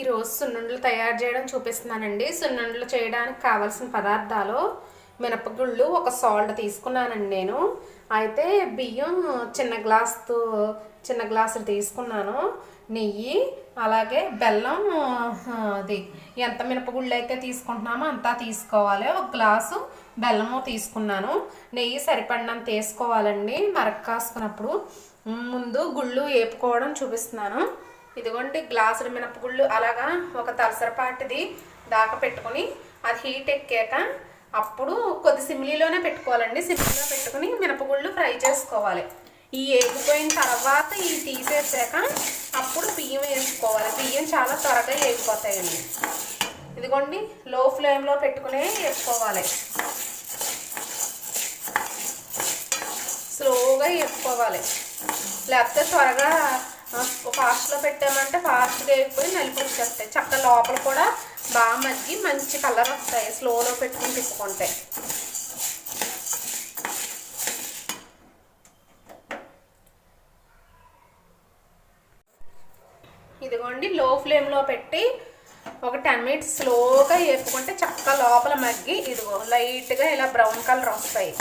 ఈరోజు సున్నుండలు తయారు చేయడం చూపిస్తున్నానండి. సున్నుండలు చేయడానికి కావాల్సిన పదార్థాలు మినపగుళ్ళు ఒక సాల్ట్ తీసుకున్నానండి నేను. అయితే బియ్యం చిన్న గ్లాస్తో చిన్న గ్లాసులు తీసుకున్నాను. నెయ్యి అలాగే బెల్లం అది ఎంత మినపగుళ్ళు అయితే తీసుకుంటున్నామో అంతా తీసుకోవాలి. ఒక గ్లాసు బెల్లము తీసుకున్నాను. నెయ్యి సరిపడినంత వేసుకోవాలండి. మరక కాసుకున్నప్పుడు ముందు గుళ్ళు వేపుకోవడం చూపిస్తున్నాను. ఇదిగోండి గ్లాసుల మినపగుళ్ళు అలాగా ఒక తలసరపాటిది దాకా పెట్టుకొని అది హీట్ ఎక్కాక అప్పుడు కొద్ది సిమ్లీలోనే పెట్టుకోవాలండి. సిమ్లీలో పెట్టుకుని మినపగుళ్ళు ఫ్రై చేసుకోవాలి. ఈ ఏగిపోయిన తర్వాత ఇవి తీసేసాక అప్పుడు బియ్యం వేసుకోవాలి. బియ్యం చాలా త్వరగా ఏగిపోతాయండి. ఇదిగోండి లో ఫ్లేమ్లో పెట్టుకునే వేసుకోవాలి. స్లోగా వేసుకోవాలి. లేకపోతే త్వరగా ఫాస్ట్లో పెట్టామంటే ఫాస్ట్గా అయిపోయి నలుపు వచ్చేస్తాయి చక్క లోపల కూడా బాగా మగ్గి మంచి కలర్ వస్తాయి. స్లోలో పెట్టుకుని తిప్పుకుంటే. ఇదిగోండి లో ఫ్లేమ్లో పెట్టి ఒక టెన్ మినిట్స్ స్లోగా వేపుకుంటే చక్క లోపల మగ్గి ఇదిగో లైట్గా ఇలా బ్రౌన్ కలర్ వస్తాయి.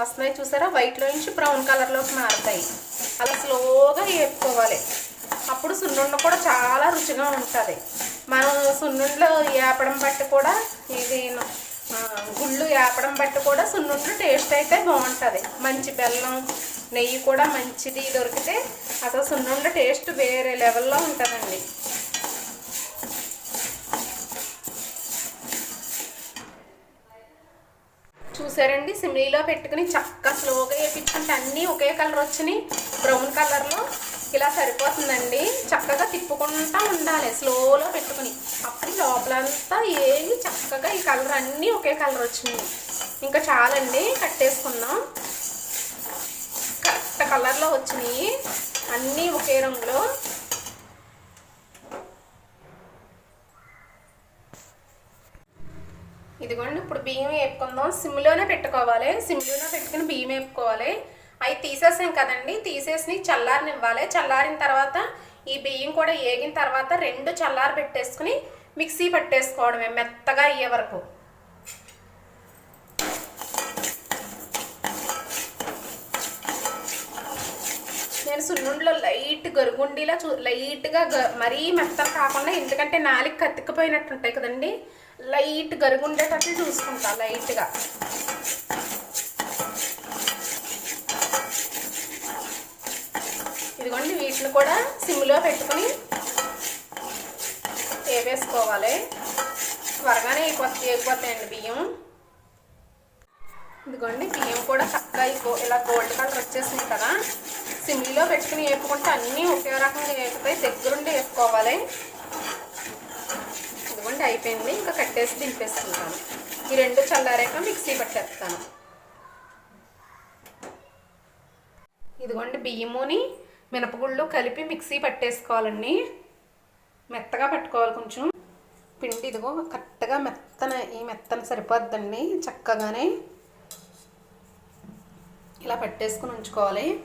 వస్తున్నాయి చూసారా? వైట్లో నుంచి బ్రౌన్ కలర్లోకి మారుతాయి. వేపుకోవాలి అప్పుడు సున్నుండ కూడా చాలా రుచిగా ఉంటుంది. మనం సున్నుండలో వేపడం బట్టి కూడా ఇది గుళ్ళు వేపడం బట్టి కూడా సున్నుండలు టేస్ట్ అయితే బాగుంటుంది. మంచి బెల్లం నెయ్యి కూడా మంచిది దొరికితే అసలు సున్నుండ టేస్ట్ వేరే లెవెల్లో ఉంటుందండి. చూసారండి? సిమ్లీలో పెట్టుకుని చక్కగా స్లోగా వేపించుకుంటే అన్నీ ఒకే కలర్ వచ్చినాయి. బ్రౌన్ కలర్లో ఇలా సరిపోతుందండి. చక్కగా తిప్పుకుంటా ఉండాలి. స్లోలో పెట్టుకుని. అప్పుడు లోపలంతా ఏవి చక్కగా ఈ కలర్ అన్నీ ఒకే కలర్ వచ్చింది ఇంకా చాలండి కట్టేసుకుందాం. కరెక్ట్ కలర్లో వచ్చినాయి. అన్నీ ఒకే రంగులో. ఇదిగోండి ఇప్పుడు బియ్యం వేపుకుందాం. సిమ్లోనే పెట్టుకోవాలి. సిమ్లోనే పెట్టుకుని బియ్యం వేపుకోవాలి. అవి తీసేసాం కదండి. తీసేసి చల్లారనివ్వాలి. చల్లారిన తర్వాత ఈ బియ్యం కూడా ఏగిన తర్వాత రెండు చల్లారి పెట్టేసుకుని మిక్సీ పట్టేసుకోవడమే మెత్తగా అయ్యే వరకు. నేను సున్నుండిలో లైట్ గరుగుండిలా చూ లైట్గా గ మరీ మెత్తలు కాకుండా ఎందుకంటే నాలుగు కత్తికిపోయినట్టు ఉంటాయి కదండి. లైట్ గరుగుండేటట్టు చూసుకుంటా లైట్గా ఇదిగోండి వీటిని కూడా సిమ్లో పెట్టుకుని వేవేసుకోవాలి త్వరగానే అయిపోతాయి అయిపోతాయండి బియ్యం. ఇదిగోండి బియ్యం కూడా చక్కగా అయిపో ఇలా గోల్డ్ కలర్ వచ్చేసింది కదా. సిమ్లీలో పెట్టుకుని వేపుకుంటే అన్నీ ఒకే రకంగా వేపుతాయి దగ్గరుండి వేసుకోవాలి. ఇదిగోండి అయిపోయింది. ఇంకా కట్టేసి దింపేసుకుంటాను. ఈ రెండు చల్లారాక మిక్సీ పట్టేస్తాను. ఇదిగోండి బియ్యముని మినపగుళ్ళు కలిపి మిక్సీ పట్టేసుకోవాలండి. మెత్తగా పట్టుకోవాలి కొంచెం. పిండి ఇదిగో కరెక్ట్గా మెత్తన ఈ మెత్తన సరిపోద్దండి చక్కగానే. ఇలా పట్టేసుకుని ఉంచుకోవాలి.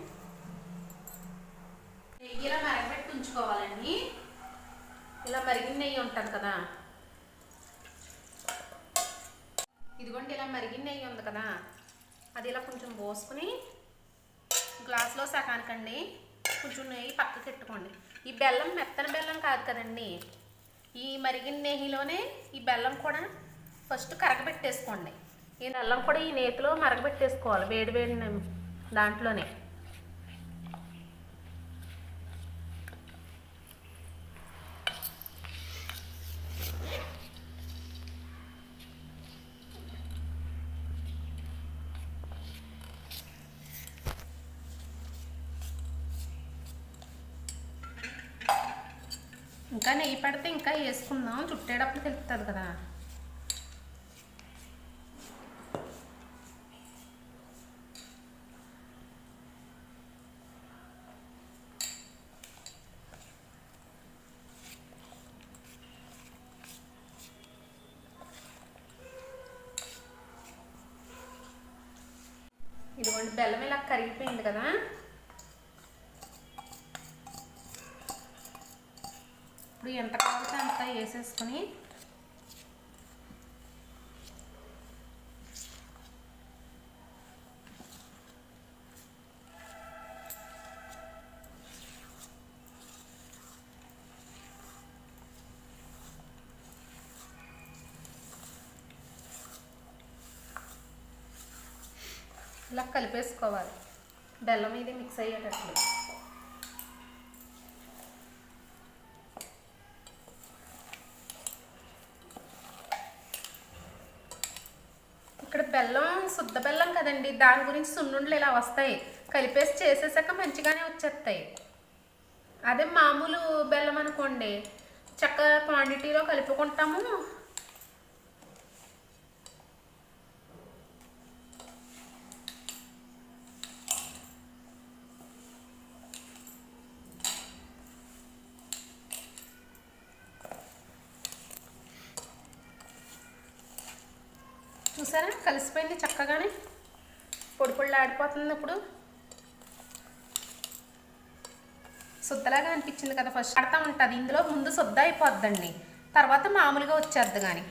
నెయ్యి ఇలా మరగబెట్టి ఉంచుకోవాలండి. ఇలా మరిగిన నెయ్యి ఉంటుంది కదా. ఇదిగోండి ఇలా మరిగిన నెయ్యి ఉంది కదా. అది ఇలా కొంచెం పోసుకుని గ్లాస్లో సగానికండి. కొంచెం నెయ్యి పక్కకి పెట్టుకోండి. ఈ బెల్లం మెత్తని బెల్లం కాదు కదండి. ఈ మరిగిన నెయ్యిలోనే ఈ బెల్లం కూడా ఫస్ట్ కరగబెట్టేసుకోండి. ఈ బెల్లం కూడా ఈ నేతిలో మరగబెట్టేసుకోవాలి వేడి వేడి దాంట్లోనే. ఇంకా నెయ్యి పడితే ఇంకా వేసుకుందాం. చుట్టేటప్పుడు తెలుపుతుంది కదా. ఇదిగోండి బెల్లం ఇలా కరిగిపోయింది కదా. ఇప్పుడు ఎంత కావాలంటే అంత వేసేసుకొని ఇలా కలిపేసుకోవాలి. బెల్లం ఇది మిక్స్ అయ్యేటట్లు ఇక్కడ బెల్లం శుద్ధ బెల్లం కదండి దాని గురించి సున్నుండలు ఇలా వస్తాయి. కలిపేసి చేసేసాక మంచిగానే వచ్చేస్తాయి. అదే మామూలు బెల్లం అనుకోండి చక్కగా క్వాంటిటీలో కలుపుకుంటాము. చూసారా? కలిసిపోయింది చక్కగానే. పొడి పొడిలా ఆడిపోతుంది ఇప్పుడు. శుద్ధలాగా అనిపించింది కదా ఫస్ట్. ఆడుతూ ఉంటుంది. ఇందులో ముందు శుద్ధ అయిపోద్దండి. తర్వాత మామూలుగా వచ్చేద్ది కానీ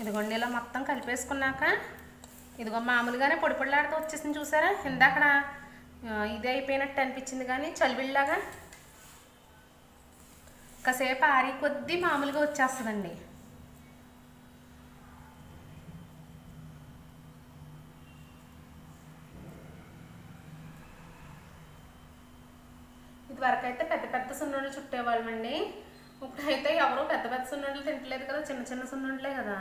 ఇదిగోండి ఇలా మొత్తం కలిపేసుకున్నాక ఇదిగో మామూలుగానే పొడి పొడిలాడుతూ వచ్చేసింది చూసారా? ఇందాక ఇది అయిపోయినట్టు అనిపించింది కానీ చలివిళ్ళలాగా కాసేపు ఆరి కొద్దీ మామూలుగా వచ్చేస్తుందండి. ఇదివరకైతే అయితే పెద్ద పెద్ద సున్నుండలు చుట్టేవాళ్ళమండి. ఇప్పుడైతే ఎవరు పెద్ద పెద్ద సున్నుండలు తింటలేదు కదా చిన్న చిన్న సున్నుండలే కదా.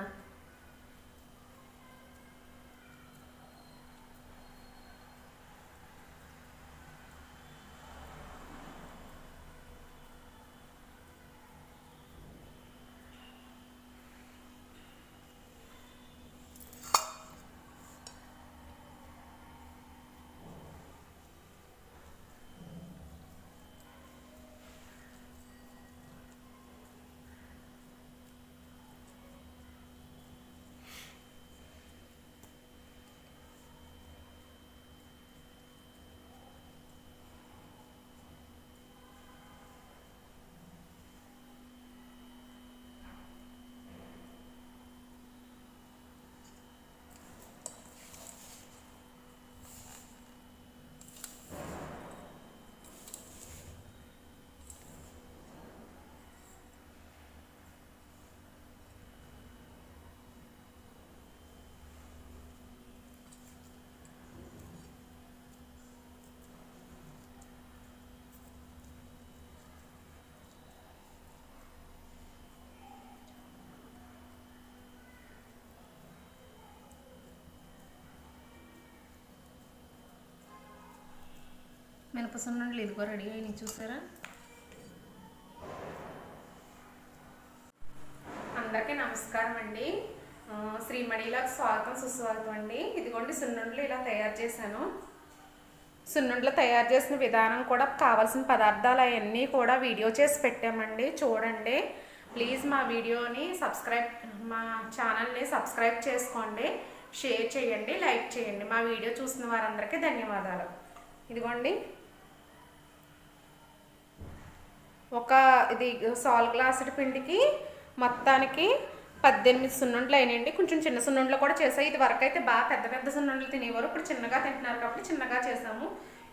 మినపసున్నుండలు ఇదిగో రెడీ అయినాయి చూసారా? అందరికీ నమస్కారం అండి. శ్రీమణిలకు స్వాగతం సుస్వాగతం అండి. ఇదిగోండి సున్నుండలు ఇలా తయారు చేశాను. సున్నుండలు తయారు చేసిన విధానం కూడా కావాల్సిన పదార్థాలు అవన్నీ కూడా వీడియో చేసి పెట్టామండి. చూడండి. ప్లీజ్ మా వీడియోని సబ్స్క్రైబ్ మా ఛానల్ని సబ్స్క్రైబ్ చేసుకోండి. షేర్ చేయండి లైక్ చేయండి. మా వీడియో చూసిన వారందరికీ ధన్యవాదాలు. ఇదిగోండి. ఒక ఇది సాల్ గ్లాసుడి పిండికి మొత్తానికి పద్దెనిమిది సున్నుండలు అయినాయండి. కొంచెం చిన్న సున్నుండలు కూడా చేసాయి ఇది వరకు అయితే బాగా పెద్ద పెద్ద సున్నుండలు తినేవారు. ఇప్పుడు చిన్నగా తింటున్నారు కాబట్టి చిన్నగా చేసాము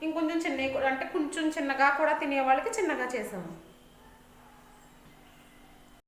ఇంకొంచెం చిన్నవి కూడా అంటే కొంచెం చిన్నగా కూడా తినే వాళ్ళకి చిన్నగా చేసాము